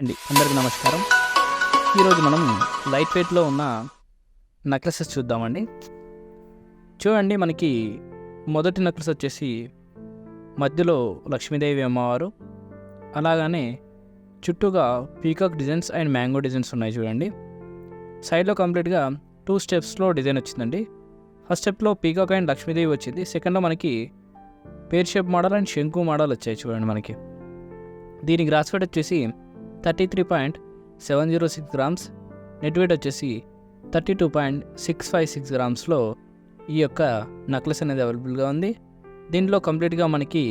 అండి. అందరికీ నమస్కారం. ఈరోజు మనం లైట్ వెయిట్లో ఉన్న నెక్లెసెస్ చూద్దామండి. చూడండి మనకి మొదటి నెక్లెస్ వచ్చేసి మధ్యలో లక్ష్మీదేవి అమ్మవారు. అలాగనే చుట్టూగా peacock designs and mango designs ఉన్నాయి చూడండి. సైడ్లో కంప్లీట్గా టూ స్టెప్స్లో డిజైన్ వచ్చిందండి. ఫస్ట్ స్టెప్లో పీకాక్ అండ్ లక్ష్మీదేవి వచ్చింది. సెకండ్లో మనకి పేర్ షేప్ మోడల్ అండ్ శంకు మోడల్ వచ్చాయి చూడండి మనకి. దీని గ్రాస్ వచ్చేసి thirty three point seven zero six grams net weight వచ్చేసి thirty two point six five six గ్రామ్స్లో ఈ యొక్క నెక్లెస్ అనేది అవైలబుల్గా ఉంది. దీంట్లో కంప్లీట్గా మనకి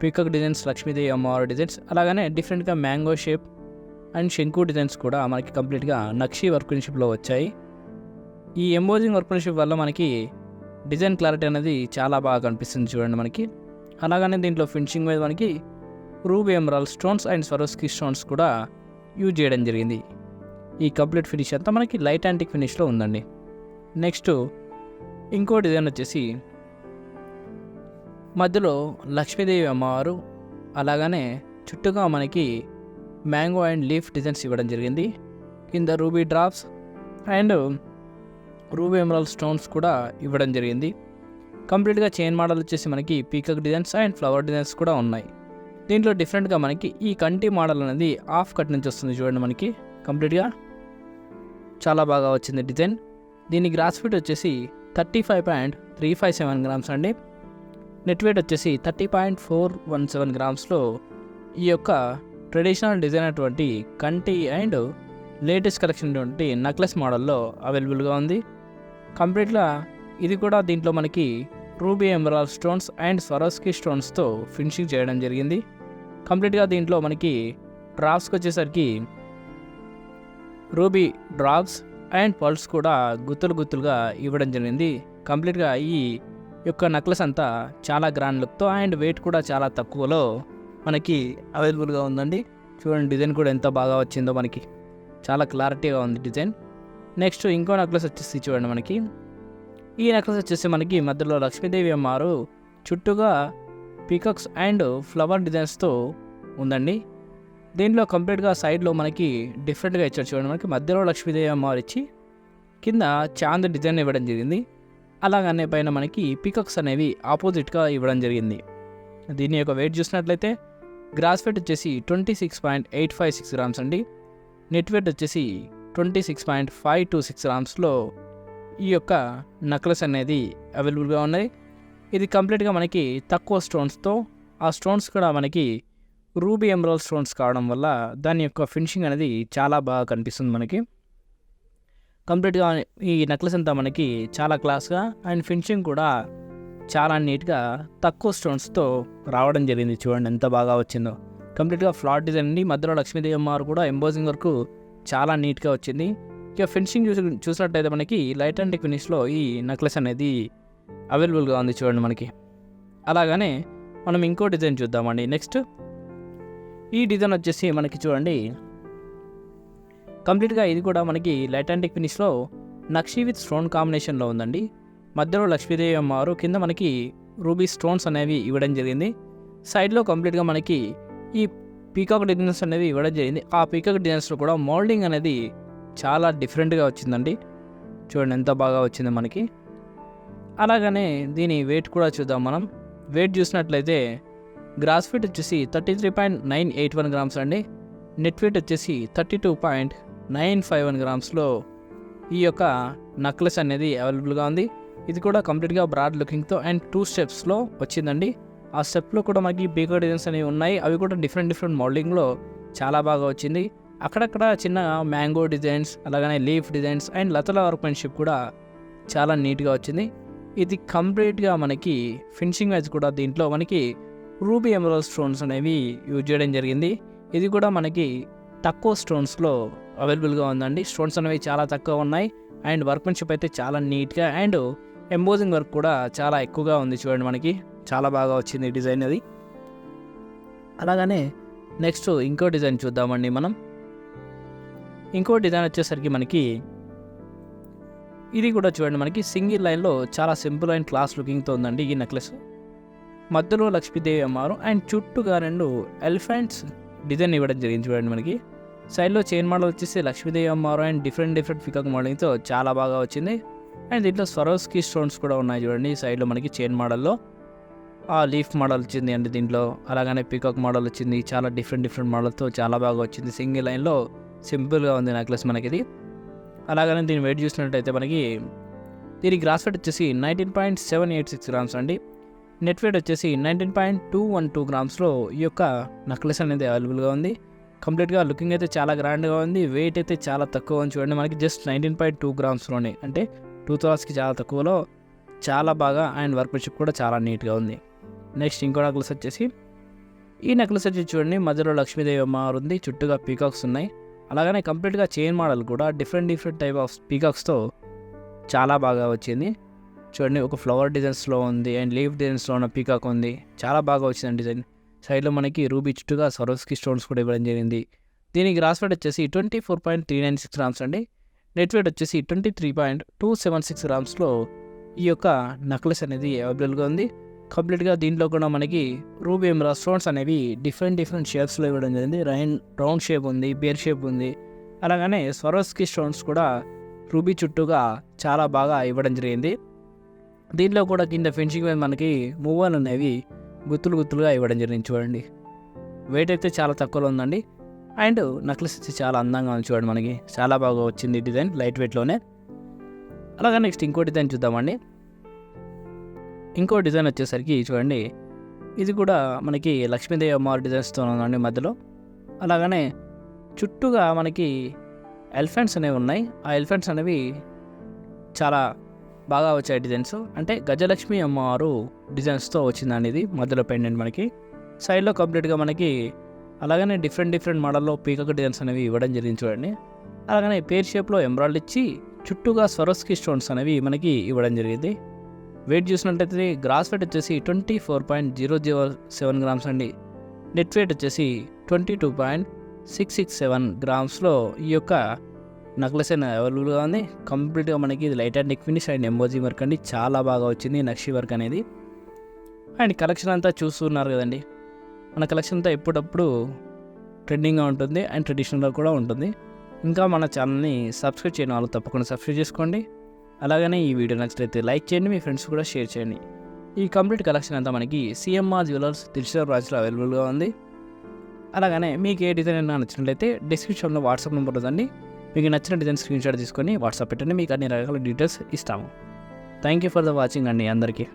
పీకక్ డిజైన్స్ లక్ష్మీదేవి అమ్మవారి డిజైన్స్ అలాగనే డిఫరెంట్గా మ్యాంగో షేప్ అండ్ శంకు డిజైన్స్ కూడా మనకి కంప్లీట్గా నక్షి వర్క్మెన్షిప్లో వచ్చాయి. ఈ ఎంబోజింగ్ వర్క్మెన్షిప్ వల్ల మనకి డిజైన్ క్లారిటీ అనేది చాలా బాగా కనిపిస్తుంది చూడండి మనకి. అలాగనే దీంట్లో ఫినిషింగ్ మీద మనకి ruby emerald stones and Swarovski stones కూడా యూజ్ చేయడం జరిగింది. ఈ కంప్లీట్ ఫినిష్ అంతా మనకి లైట్ యాంటిక్ ఫినిష్లో ఉందండి. నెక్స్ట్ ఇంకో డిజైన్ వచ్చేసి మధ్యలో లక్ష్మీదేవి అమ్మవారు అలాగనే చుట్టూగా మనకి మ్యాంగో అండ్ లీఫ్ డిజైన్స్ ఇవ్వడం జరిగింది. కింద ruby drops and ruby emerald stones కూడా ఇవ్వడం జరిగింది. కంప్లీట్గా చైన్ మోడల్ వచ్చేసి మనకి peacock designs and flower designs కూడా ఉన్నాయి. దీంట్లో డిఫరెంట్గా మనకి ఈ కంటి మోడల్ అనేది హాఫ్ కట్ నుంచి వస్తుంది చూడండి మనకి. కంప్లీట్గా చాలా బాగా వచ్చింది డిజైన్. దీని గ్రాస్ ఫీట్ వచ్చేసి thirty five point three five seven grams అండి. నెట్ వెయిట్ వచ్చేసి thirty point four one seven గ్రామ్స్లో ఈ యొక్క ట్రెడిషనల్ డిజైన్ అటువంటి కంటి అండ్ లేటెస్ట్ కలెక్షన్ అటువంటి నెక్లెస్ మోడల్లో అవైలబుల్గా ఉంది. కంప్లీట్గా ఇది కూడా దీంట్లో మనకి ruby emerald stones and Swarovski స్టోన్స్తో ఫినిషింగ్ చేయడం జరిగింది. కంప్లీట్గా దీంట్లో మనకి డ్రాప్స్కి వచ్చేసరికి రూబీ డ్రాప్స్ అండ్ పల్స్ కూడా గుత్తులు గుత్తులుగా ఇవ్వడం జరిగింది. కంప్లీట్గా ఈ యొక్క నెక్లెస్ అంతా చాలా గ్రాండ్ లుక్తో అండ్ వెయిట్ కూడా చాలా తక్కువలో మనకి అవైలబుల్గా ఉందండి. చూడండి డిజైన్ కూడా ఎంత బాగా వచ్చిందో మనకి. చాలా క్లారిటీగా ఉంది డిజైన్. నెక్స్ట్ ఇంకో నెక్లెస్ వచ్చేసి చూడండి మనకి. ఈ నెక్లెస్ వచ్చేసి మనకి మధ్యలో లక్ష్మీదేవి అమ్మారు చుట్టూగా పీకాక్స్ అండ్ ఫ్లవర్ డిజైన్స్తో ఉందండి. దీంట్లో కంప్లీట్గా సైడ్లో మనకి డిఫరెంట్గా ఇచ్చారు చూడండి. మనకి మధ్యలో లక్ష్మీదేవి అమ్మవారు ఇచ్చి కింద చాంద్ డిజైన్ ఇవ్వడం జరిగింది. అలాగనే పైన మనకి పీకాక్స్ అనేవి ఆపోజిట్గా ఇవ్వడం జరిగింది. దీని యొక్క వెయిట్ చూసినట్లయితే గ్రాస్ వెయిట్ వచ్చేసి twenty six point eight five six grams అండి. నెట్ వెయిట్ వచ్చేసి twenty six point five two six గ్రామ్స్లో ఈ యొక్క నక్లెస్ అనేది అవైలబుల్గా ఉన్నాయి. ఇది కంప్లీట్గా మనకి తక్కువ స్టోన్స్తో ఆ స్టోన్స్ కూడా మనకి రూబీ ఎమరాల్ స్టోన్స్ కావడం వల్ల దాని యొక్క ఫినిషింగ్ అనేది చాలా బాగా కనిపిస్తుంది మనకి. కంప్లీట్గా ఈ నెక్లెస్ అంతా మనకి చాలా క్లాస్గా అండ్ ఫినిషింగ్ కూడా చాలా నీట్గా తక్కువ స్టోన్స్తో రావడం జరిగింది చూడండి ఎంత బాగా వచ్చిందో. కంప్లీట్గా ఫ్లాట్ డిజైన్ అండి. మధ్యలో లక్ష్మీదేవి అమ్మవారు కూడా ఎంబోజింగ్ వరకు చాలా నీట్గా వచ్చింది. ఇక ఫినిషింగ్ చూసి చూసినట్టయితే మనకి లైట్ అండ్ ఫినిష్లో ఈ నెక్లెస్ అనేది అవైలబుల్గా ఉంది చూడండి మనకి. అలాగనే మనం ఇంకో డిజైన్ చూద్దామండి. నెక్స్ట్ ఈ డిజైన్ వచ్చేసి మనకి చూడండి. కంప్లీట్గా ఇది కూడా మనకి లైట్ అండ్ ఫినిష్లో నక్షి విత్ స్టోన్ కాంబినేషన్లో ఉందండి. మధ్యలో లక్ష్మీదేవి అమ్మవారు కింద మనకి రూబీ స్టోన్స్ అనేవి ఇవ్వడం జరిగింది. సైడ్లో కంప్లీట్గా మనకి ఈ పీకాక్ డిజైన్స్ అనేవి ఇవ్వడం జరిగింది. ఆ పీకాక్ డిజైన్స్లో కూడా మోల్డింగ్ అనేది చాలా డిఫరెంట్గా వచ్చిందండి. చూడండి ఎంత బాగా వచ్చింది మనకి. అలాగనే దీని వెయిట్ కూడా చూద్దాం మనం. వెయిట్ చూసినట్లయితే గ్రాస్ ఫీట్ వచ్చేసి thirty three point nine eight one grams అండి. నెట్ వెయిట్ వచ్చేసి thirty two point nine five one గ్రామ్స్లో ఈ యొక్క నక్లెస్ అనేది అవైలబుల్గా ఉంది. ఇది కూడా కంప్లీట్గా బ్రాడ్ లుకింగ్తో అండ్ టూ స్టెప్స్లో వచ్చిందండి. ఆ స్టెప్లో కూడా మనకి బీకో డిజైన్స్ అనేవి ఉన్నాయి. అవి కూడా డిఫరెంట్ డిఫరెంట్ మోడలింగ్లో చాలా బాగా వచ్చింది. అక్కడక్కడ చిన్న మ్యాంగో డిజైన్స్ అలాగనే లీఫ్ డిజైన్స్ అండ్ లతల వర్క్మెన్షిప్ కూడా చాలా నీట్గా వచ్చింది. ఇది కంప్లీట్గా మనకి ఫినిషింగ్ వైజ్ కూడా దీంట్లో మనకి రూబీ ఎమరల్ స్టోన్స్ అనేవి యూజ్ చేయడం జరిగింది. ఇది కూడా మనకి తక్కువ స్టోన్స్లో అవైలబుల్గా ఉందండి. స్టోన్స్ అనేవి చాలా తక్కువ ఉన్నాయి. అండ్ వర్క్మెన్షిప్ అయితే చాలా నీట్గా అండ్ ఎంబోజింగ్ వర్క్ కూడా చాలా ఎక్కువగా ఉంది చూడండి మనకి. చాలా బాగా వచ్చింది డిజైన్ అది. అలాగనే నెక్స్ట్ ఇంకో డిజైన్ చూద్దామండి మనం. ఇంకో డిజైన్ వచ్చేసరికి మనకి ఇది కూడా చూడండి మనకి. సింగిల్ లైన్లో చాలా సింపుల్ అండ్ క్లాస్ లుకింగ్తో ఉందండి ఈ నెక్లెస్. మధ్యలో లక్ష్మీదేవి అమ్మారు అండ్ చుట్టూగా రెండు ఎలిఫెంట్స్ డిజైన్ ఇవ్వడం జరిగింది చూడండి మనకి. సైడ్లో చైన్ మోడల్ వచ్చేసి లక్ష్మీదేవి అమ్మవారు అండ్ డిఫరెంట్ డిఫరెంట్ పికాక్ మోడలింగ్తో చాలా బాగా వచ్చింది. అండ్ దీంట్లో స్వరోస్కి స్టోన్స్ కూడా ఉన్నాయి చూడండి సైడ్లో మనకి చైన్ మోడల్లో. ఆ లీఫ్ మోడల్ వచ్చింది అండి దీంట్లో. అలాగనే పీకాక్ మోడల్ వచ్చింది. చాలా డిఫరెంట్ డిఫరెంట్ మోడల్తో చాలా బాగా వచ్చింది. సింగిల్ లైన్లో సింపుల్గా ఉంది నెక్లెస్ మనకి ఇది అలాగనే దీని వెయిట్ చూసినట్టయితే మనకి దీని గ్రాస్ వెయిట్ వచ్చేసి nineteen point seven eight six grams అండి. నెట్ వెయిట్ వచ్చేసి nineteen point two one two గ్రామ్స్లో ఈ యొక్క నెక్లెస్ అనేది అవైలబుల్గా ఉంది. కంప్లీట్గా లుకింగ్ అయితే చాలా గ్రాండ్గా ఉంది. వెయిట్ అయితే చాలా తక్కువ ఉంది చూడండి. మనకి జస్ట్ నైన్టీన్ పాయింట్ టూ గ్రామ్స్లోనే అంటే టూ థౌసండ్స్కి చాలా తక్కువలో చాలా బాగా అండ్ వర్క్ కూడా చాలా నీట్గా ఉంది. నెక్స్ట్ ఇంకో నెక్లెస్ వచ్చేసి ఈ నెక్లెస్ వచ్చి చూడండి. మధ్యలో లక్ష్మీదేవి అమ్మవారు ఉంది. చుట్టూగా పీకాక్స్ ఉన్నాయి. అలాగనే కంప్లీట్గా చైన్ మోడల్ కూడా డిఫరెంట్ డిఫరెంట్ టైప్ ఆఫ్ పీకాక్స్తో చాలా బాగా వచ్చింది. చూడండి ఒక ఫ్లవర్ డిజైన్స్లో ఉంది అండ్ లీఫ్ డిజైన్స్లో ఉన్న పీకాక్ ఉంది. చాలా బాగా వచ్చింది డిజైన్. సైడ్లో మనకి రూబీ చుట్టుగా సరోస్కి స్టోన్స్ కూడా ఇవ్వడం జరిగింది. దీనికి గ్రాస్ వెయిట్ వచ్చేసి twenty four point three nine six grams అండి. నెట్ వెయిట్ వచ్చేసి twenty three point two seven six గ్రామ్స్లో ఈ యొక్క నెక్లెస్ అనేది అవైలబుల్గా ఉంది. కంప్లీట్గా దీంట్లో కూడా మనకి రూబీ రెస్టారెంట్స్ అనేవి డిఫరెంట్ డిఫరెంట్ షేప్స్లో ఇవ్వడం జరిగింది. రైన్ రౌండ్ షేప్ ఉంది బేర్ షేప్ ఉంది. అలాగనే స్వరోస్కి స్టోన్స్ కూడా రూబీ చుట్టూగా చాలా బాగా ఇవ్వడం జరిగింది. దీంట్లో కూడా కింద ఫెన్షింగ్ మీద మనకి మూవలు అనేవి గుత్తులు గుత్తులుగా ఇవ్వడం జరిగింది చూడండి. వెయిట్ అయితే చాలా తక్కువలో ఉందండి. అండ్ నెక్లెస్ వచ్చి చాలా అందంగా ఉంది చూడండి మనకి. చాలా బాగా వచ్చింది డిజైన్ లైట్ వెయిట్లోనే. అలాగే నెక్స్ట్ ఇంకో డిజైన్ చూద్దామండి. ఇంకో డిజైన్ వచ్చేసరికి చూడండి. ఇది కూడా మనకి లక్ష్మీదేవి అమ్మవారి డిజైన్స్తో ఉందండి మధ్యలో. అలాగనే చుట్టూగా మనకి ఎలిఫెంట్స్ అనేవి ఉన్నాయి. ఆ ఎలిఫెంట్స్ అనేవి చాలా బాగా వచ్చాయి డిజైన్స్. అంటే గజలక్ష్మి అమ్మవారు డిజైన్స్తో వచ్చిందండి ఇది మధ్యలో పెండెంట్ మనకి. సైడ్లో కంప్లీట్గా మనకి అలాగనే డిఫరెంట్ డిఫరెంట్ మోడల్లో పీకక్ డిజైన్స్ అనేవి ఇవ్వడం జరిగింది చూడండి. అలాగనే పేర్ షేప్లో ఎంబ్రాయిడ్ ఇచ్చి చుట్టూగా స్వరస్కి స్టోన్స్ అనేవి మనకి ఇవ్వడం జరిగింది. వెయిట్ చూసినట్టయితే గ్రాస్ వెయిట్ వచ్చేసి twenty four point zero zero seven grams అండి. నెట్ వెయిట్ వచ్చేసి twenty two point six six seven గ్రామ్స్లో ఈ యొక్క నెక్లెస్ అయినా అవైలబుల్గా ఉంది. కంప్లీట్గా మనకి ఇది light and neck finish and ఎంబోజీ work అండి. చాలా బాగా వచ్చింది నక్షి వర్క్ అనేది. అండ్ కలెక్షన్ అంతా చూస్తున్నారు కదండి. మన కలెక్షన్ అంతా ఎప్పుడప్పుడు ట్రెండింగ్గా ఉంటుంది అండ్ ట్రెడిషనల్గా కూడా ఉంటుంది. ఇంకా మన ఛానల్ని సబ్స్క్రైబ్ చేయని వాళ్ళు తప్పకుండా సబ్స్క్రైబ్ చేసుకోండి. అలాగనే ఈ వీడియో నచ్చినట్లయితే లైక్ చేయండి మీ ఫ్రెండ్స్ కూడా షేర్ చేయండి. ఈ కంప్లీట్ కలెక్షన్ అంతా మనకి సిఎంఆర్ జ్యువెలర్స్ దిల్షర్ బ్రాంచ్లో అవైలబుల్గా ఉంది. అలాగనే మీకు ఏ డిజైన్ అయినా నచ్చినట్లయితే డిస్క్రిప్షన్లో వాట్సాప్ నెంబర్ ఉందండి. మీకు నచ్చిన డిజైన్ స్క్రీన్ షాట్ తీసుకొని వాట్సాప్ పెట్టండి మీకు అన్ని రకాల డీటెయిల్స్ ఇస్తాము. Thank you for the watching అండి అందరికీ.